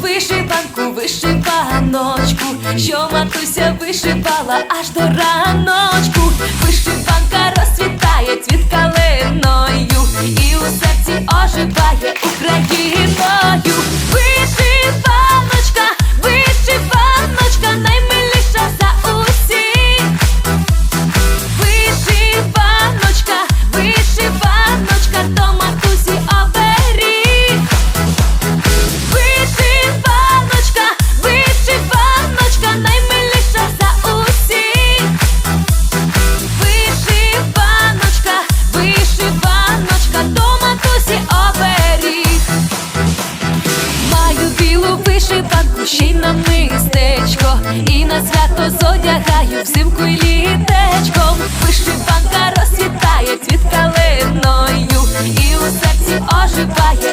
вишиванку, вишиваночку, що матуся вишивала аж до ранку. На свято зодягаю взимку й літечком. Вишиванка розцвітає цвіт калиною І у серці оживає